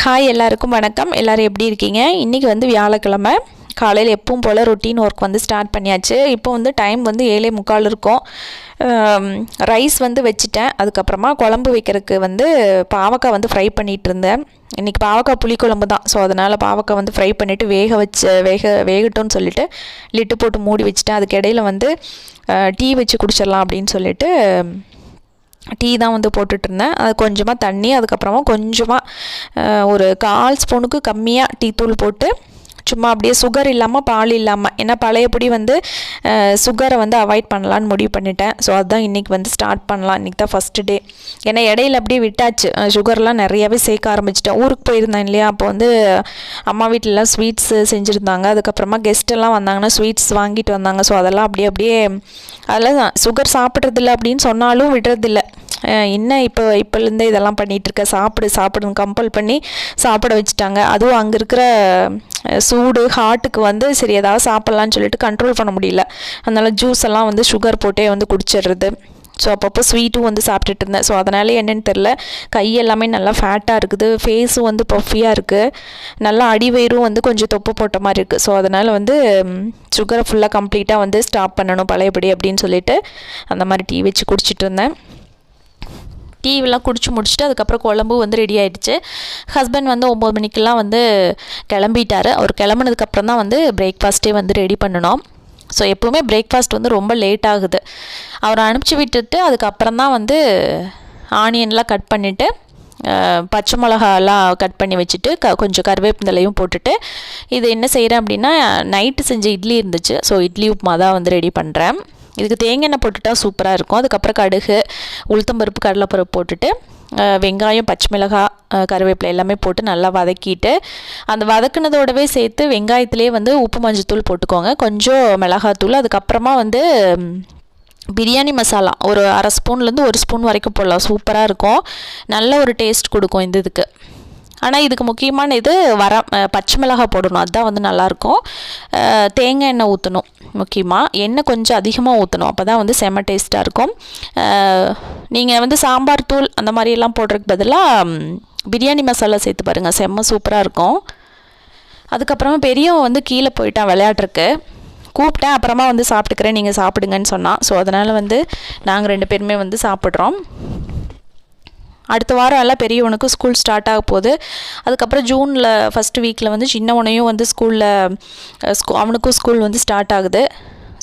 Hi எல்லாருக்கும் வணக்கம். எல்லோரும் எப்படி இருக்கீங்க? இன்றைக்கி வந்து வியாழக்கிழமை. காலையில் எப்பவும் போல் ரொட்டீன் ஒர்க் வந்து ஸ்டார்ட் பண்ணியாச்சு. இப்போ வந்து டைம் வந்து ஏழே முக்கால் இருக்கும். ரைஸ் வந்து வச்சுட்டேன். அதுக்கப்புறமா குழம்பு வைக்கிறதுக்கு வந்து பாவக்காய் வந்து ஃப்ரை பண்ணிகிட்டு இருந்தேன். இன்றைக்கி பாவக்காய் புளிக்குழம்பு தான். ஸோ அதனால் பாவக்காய் வந்து ஃப்ரை பண்ணிவிட்டு வேக வச்சு வேக வேகட்டும்னு சொல்லிட்டு லிட்டு போட்டு மூடி வச்சுட்டேன். அதுக்கு இடையில வந்து டீ வச்சு குடிச்சிடலாம் அப்படின்னு சொல்லிட்டு டீ தான் வந்து போட்டுட்ருந்தேன். அது கொஞ்சமாக தண்ணி அதுக்கப்புறமா கொஞ்சமாக ஒரு கால் ஸ்பூனுக்கு கம்மியாக டீ தூள் போட்டு சும்மா அப்படியே சுகர் இல்லாமல் பால் இல்லாமல் ஏன்னா பழையபடி வந்து சுகரை வந்து அவாய்ட் பண்ணலான்னு முடிவு பண்ணிட்டேன். ஸோ அதுதான் இன்றைக்கி வந்து ஸ்டார்ட் பண்ணலாம். இன்றைக்கி தான் ஃபஸ்ட்டு டே ஏன்னா இடையில அப்படியே விட்டாச்சு. சுகர்லாம் நிறையாவே சேர்க்க ஆரம்பிச்சிட்டேன். ஊருக்கு போயிருந்தேன் இல்லையா? அப்போ வந்து அம்மா வீட்டிலலாம் ஸ்வீட்ஸ் செஞ்சுருந்தாங்க. அதுக்கப்புறமா கெஸ்ட்டெல்லாம் வந்தாங்கன்னா ஸ்வீட்ஸ் வாங்கிட்டு வந்தாங்க. ஸோ அதெல்லாம் அப்படியே அப்படியே அதெல்லாம் சுகர் சாப்பிட்றதில்ல அப்படின்னு சொன்னாலும் விடுறதில்ல. என்ன இப்போ இப்போலேருந்தே இதெல்லாம் பண்ணிகிட்ருக்க சாப்பிடு சாப்பிடுன்னு கம்பல் பண்ணி சாப்பிட வச்சுட்டாங்க. அதுவும் அங்கே இருக்கிற சூடு ஹார்ட்டுக்கு வந்து சரி ஏதாவது சாப்பிட்லான்னு சொல்லிட்டு கண்ட்ரோல் பண்ண முடியல. அதனால் ஜூஸ் எல்லாம் வந்து சுகர் போட்டே வந்து குடிச்சிடுறது ஸோ அப்பப்போ ஸ்வீட்டும் வந்து சாப்பிட்டுட்டு இருந்தேன். ஸோ அதனால் என்னென்னு தெரில கை எல்லாமே நல்லா ஃபேட்டாக இருக்குது. ஃபேஸும் வந்து பஃபியாக இருக்குது நல்லா அடிவயிறும் வந்து கொஞ்சம் தொப்பு போட்ட மாதிரி இருக்குது ஸோ அதனால் வந்து சுகரை ஃபுல்லாக கம்ப்ளீட்டாக வந்து ஸ்டாப் பண்ணணும் பழையபடி அப்படின்னு சொல்லிட்டு அந்த மாதிரி டீ வச்சு குடிச்சிட்டு இருந்தேன். டீவெல்லாம் குடிச்சு முடிச்சுட்டு அதுக்கப்புறம் குழம்பு வந்து ரெடி ஆகிடுச்சு ஹஸ்பண்ட் வந்து ஒம்பது மணிக்கெல்லாம் வந்து கிளம்பிட்டார். அவர் கிளம்புனதுக்கப்புறம் தான் வந்து பிரேக்ஃபாஸ்ட்டே வந்து ரெடி பண்ணணும் ஸோ எப்போவுமே பிரேக்ஃபாஸ்ட் வந்து ரொம்ப லேட் ஆகுது. அவரை அனுப்பிச்சி விட்டுட்டு அதுக்கப்புறம் தான் வந்து ஆனியன்லாம் கட் பண்ணிவிட்டு பச்சை மிளகாலாம் கட் பண்ணி வச்சுட்டு க கொஞ்சம் கருவேப்பிந்தலையும் போட்டுட்டு இது என்ன செய்கிறேன் அப்படின்னா நைட்டு செஞ்ச இட்லி இருந்துச்சு. ஸோ இட்லி உப்புமா தான் வந்து ரெடி பண்ணுறேன் இதுக்கு தேங்காய் எண்ணெய் போட்டுட்டா சூப்பராக இருக்கும். அதுக்கப்புறம் கடுகு உளுத்தம்பருப்பு கடலைப்பருப்பு போட்டுட்டு வெங்காயம் பச்சை மிளகாய் கருவேப்பிலை எல்லாமே போட்டு நல்லா வதக்கிட்டு அந்த வதக்குனதோடவே சேர்த்து வெங்காயத்துலேயே வந்து உப்பு மஞ்சத்தூள் போட்டுக்கோங்க. கொஞ்சம் மிளகாத்தூள் அதுக்கப்புறமா வந்து பிரியாணி மசாலா ஒரு அரை ஸ்பூன்லேருந்து ஒரு ஸ்பூன் வரைக்கும் போடலாம். சூப்பராக இருக்கும். நல்ல ஒரு டேஸ்ட் கொடுக்கும் இந்த இதுக்கு. ஆனால் இதுக்கு முக்கியமான இது வர பச்சை மிளகாய் போடணும். அதுதான் வந்து நல்லாயிருக்கும் தேங்காய் எண்ணெய் ஊற்றணும் முக்கியமாக எண்ணெய் கொஞ்சம் அதிகமாக ஊற்றணும் அப்போ தான் வந்து செம டேஸ்ட்டாக இருக்கும். நீங்கள் வந்து சாம்பார் தூள் அந்த மாதிரியெல்லாம் போடுறதுக்கு பதிலாக பிரியாணி மசாலா சேர்த்து பாருங்கள் செம்ம சூப்பராக இருக்கும். அதுக்கப்புறமா பெரியவன் வந்து கீழே போயிட்டான் விளையாட்றக்கு கூப்பிட்டேன். அப்புறமா வந்து சாப்பிட்டுக்கிறேன். நீங்கள் சாப்பிடுங்கன்னு சொன்னான். ஸோ அதனால் வந்து நாங்கள் ரெண்டு பேருமே வந்து சாப்பிட்றோம். அடுத்த வாரம் எல்லாம் பெரியவனுக்கு ஸ்கூல் ஸ்டார்ட் ஆக போகுது. அதுக்கப்புறம் ஜூனில் ஃபஸ்ட் வீக்கில் வந்து சின்னவனையும் வந்து ஸ்கூலில் ஸ்கூ அவனுக்கும் ஸ்கூல் வந்து ஸ்டார்ட் ஆகுது.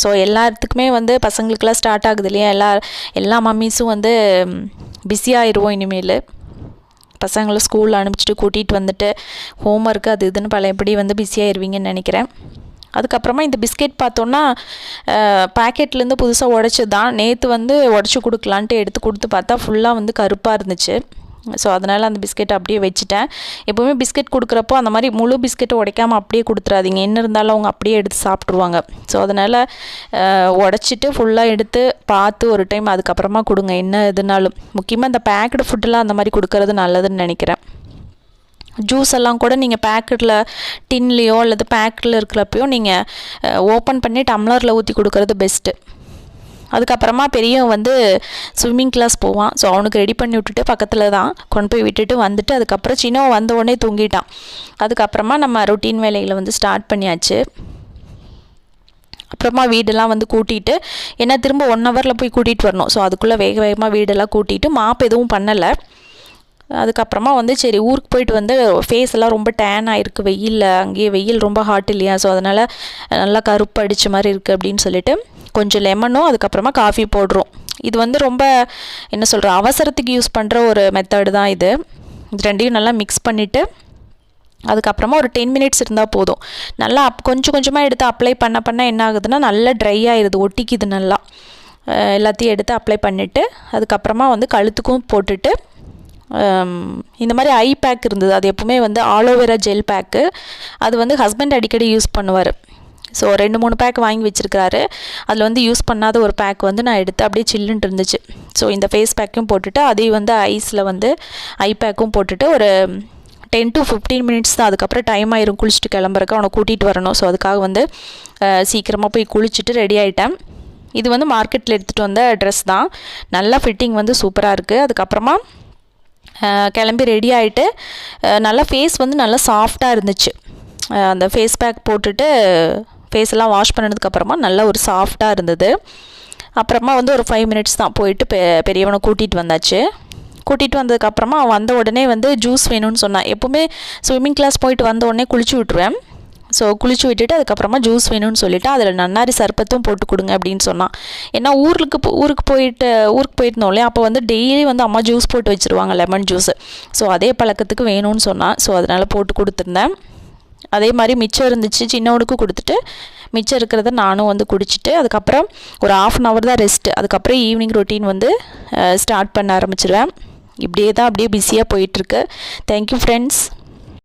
ஸோ எல்லாத்துக்குமே வந்து பசங்களுக்கெல்லாம் ஸ்டார்ட் ஆகுது இல்லையா? எல்லா எல்லா மம்மிஸும் வந்து பிஸியாகிடுவோம் இனிமேல். பசங்களை ஸ்கூலில் அனுப்பிச்சிட்டு கூட்டிகிட்டு வந்துட்டு ஹோம் ஒர்க்கு அது இதுன்னு பழையபடி வந்து பிஸியாகிடுவீங்கன்னு நினைக்கிறேன். அதுக்கப்புறமா இந்த பிஸ்கெட் பார்த்தோன்னா பேக்கெட்லேருந்து புதுசாக உடச்சி தான் நேற்று வந்து உடச்சி கொடுக்கலான்ட்டு எடுத்து கொடுத்து பார்த்தா ஃபுல்லாக வந்து கருப்பாக இருந்துச்சு. ஸோ அதனால் அந்த பிஸ்கெட் அப்படியே வச்சுட்டேன். எப்போவுமே பிஸ்கெட் கொடுக்குறப்போ அந்த மாதிரி முழு பிஸ்கெட்டை உடைக்காமல் அப்படியே கொடுத்துறாதீங்க. என்ன இருந்தாலும் அவங்க அப்படியே எடுத்து சாப்பிட்ருவாங்க ஸோ அதனால் உடச்சிட்டு ஃபுல்லாக எடுத்து பார்த்து ஒரு டைம் அதுக்கப்புறமா கொடுங்க. என்ன எதுனாலும். முக்கியமாக இந்த பேக்கடு ஃபுட்டெல்லாம் அந்த மாதிரி கொடுக்கறது நல்லதுன்னு நினைக்கிறேன். ஜூஸ் எல்லாம் கூட நீங்கள் பேக்கெட்டில் டின்லேயோ அல்லது பேக்கெட்டில் இருக்கிறப்பையோ நீங்கள் ஓப்பன் பண்ணி டம்ளரில் ஊற்றி கொடுக்கறது பெஸ்ட்டு அதுக்கப்புறமா பெரியவன் வந்து ஸ்விம்மிங் கிளாஸ் போவான். ஸோ அவனுக்கு ரெடி பண்ணி விட்டுட்டு பக்கத்தில் தான் கொண்டு போய் விட்டுட்டு வந்துட்டு அதுக்கப்புறம் சின்னவன் வந்த உடனே தூங்கிட்டான். அதுக்கப்புறமா நம்ம ரொட்டீன் வேலைகளை வந்து ஸ்டார்ட் பண்ணியாச்சு. அப்புறமா வீடெல்லாம் வந்து கூட்டிகிட்டு ஏன்னா திரும்ப ஒன் ஹவரில் போய் கூட்டிகிட்டு வரணும். ஸோ அதுக்குள்ளே வேக வேகமாக வீடெல்லாம் கூட்டிகிட்டு மாப் எதுவும் பண்ணலை. அதுக்கப்புறமா வந்து சரி ஊருக்கு போயிட்டு வந்து ஃபேஸ் எல்லாம் ரொம்ப டேன் ஆகிருக்கு வெயிலில் அங்கேயே வெயில் ரொம்ப ஹாட் இல்லையா? ஸோ அதனால் நல்லா கருப்பு அடித்த மாதிரி இருக்குது அப்படின்னு சொல்லிட்டு கொஞ்சம் லெமனும் அதுக்கப்புறமா காஃபி போடுறோம். இது வந்து ரொம்ப என்ன சொல்கிற அவசரத்துக்கு யூஸ் பண்ணுற ஒரு மெத்தடு தான் இது. இது ரெண்டையும் நல்லா மிக்ஸ் பண்ணிவிட்டு அதுக்கப்புறமா ஒரு டென் மினிட்ஸ் இருந்தால் போதும். நல்லா அப் கொஞ்சம் கொஞ்சமாக எடுத்து அப்ளை பண்ண பண்ண என்ன ஆகுதுன்னா நல்லா ட்ரை ஆயிடுது ஒட்டிக்குது நல்லா. எல்லாத்தையும் எடுத்து அப்ளை பண்ணிவிட்டு அதுக்கப்புறமா வந்து கழுத்துக்கும் போட்டுட்டு இந்த மாதிரி ஐ பேக் இருந்தது. அது எப்பவுமே வந்து ஆலோவேரா ஜெல் பேக்கு அது வந்து ஹஸ்பண்ட் அடிக்கடி யூஸ் பண்ணுவார். ஸோ ரெண்டு மூணு பேக் வாங்கி வச்சுருக்காரு அதில் வந்து யூஸ் பண்ணாத ஒரு பேக் வந்து நான் எடுத்து அப்படியே சில்லுன்ட்டு இருந்துச்சு. ஸோ இந்த ஃபேஸ் பேக்கும் போட்டுட்டு அதையும் வந்து ஐஸில் வந்து ஐ பேக்கும் போட்டுட்டு ஒரு டென் டு ஃபிஃப்டீன் மினிட்ஸ் தான். அதுக்கப்புறம் டைம் ஆயிரும் குளிச்சுட்டு கிளம்புறக்கு அவனை கூட்டிகிட்டு வரணும். ஸோ அதுக்காக வந்து சீக்கிரமாக போய் குளிச்சுட்டு ரெடி ஆகிட்டேன் இது வந்து மார்க்கெட்டில் எடுத்துகிட்டு வந்த ட்ரெஸ் தான். நல்லா ஃபிட்டிங் வந்து சூப்பராக இருக்குது அதுக்கப்புறமா கிளம்பி ரெடி ஆகிட்டு நல்லா ஃபேஸ் வந்து நல்லா சாஃப்டாக இருந்துச்சு. அந்த ஃபேஸ் பேக் போட்டுட்டு ஃபேஸ் எல்லாம் வாஷ் பண்ணதுக்கப்புறமா நல்லா ஒரு சாஃப்டாக இருந்தது. அப்புறமா வந்து ஒரு ஃபைவ் மினிட்ஸ் தான் போயிட்டு பெ பெரியவனை கூட்டிகிட்டு வந்தாச்சு. கூட்டிகிட்டு வந்ததுக்கப்புறமா அவன் வந்த உடனே வந்து ஜூஸ் வேணும்னு சொன்னான். எப்போவுமே ஸ்விம்மிங் கிளாஸ் போயிட்டு வந்த உடனே குளிச்சு விட்ருவேன் ஸோ குளிச்சு விட்டுட்டு அதுக்கப்புறமா ஜூஸ் வேணும்னு சொல்லிவிட்டு அதில் நன்னாரி சர்பத்தும் போட்டு கொடுங்க அப்படின்னு சொன்னான். ஏன்னா ஊருக்கு போ- ஊருக்கு போயிட்டு ஊருக்கு போயிருந்தோம் இல்லையா? அப்போ வந்து டெய்லி வந்து அம்மா ஜூஸ் போட்டு வச்சுருவாங்க லெமன் ஜூஸ் ஸோ அதே பழக்கத்துக்கு வேணும்னு சொன்னான். ஸோ அதனால் போட்டு கொடுத்துருந்தேன். அதே மாதிரி மிச்சம் இருந்துச்சு சின்னவனுக்கு கொடுத்துட்டு மிச்சம் இருக்கிறத நானும் வந்து குடிச்சிட்டு அதுக்கப்புறம் ஒரு ஆஃப் அன் ஹவர் தான் ரெஸ்ட்டு அதுக்கப்புறம் ஈவினிங் ரொட்டீன் வந்து ஸ்டார்ட் பண்ண ஆரம்பிச்சிருவேன். இப்படியே தான் அப்படியே பிஸியாக போயிட்டுருக்கு தேங்க்யூ ஃப்ரெண்ட்ஸ்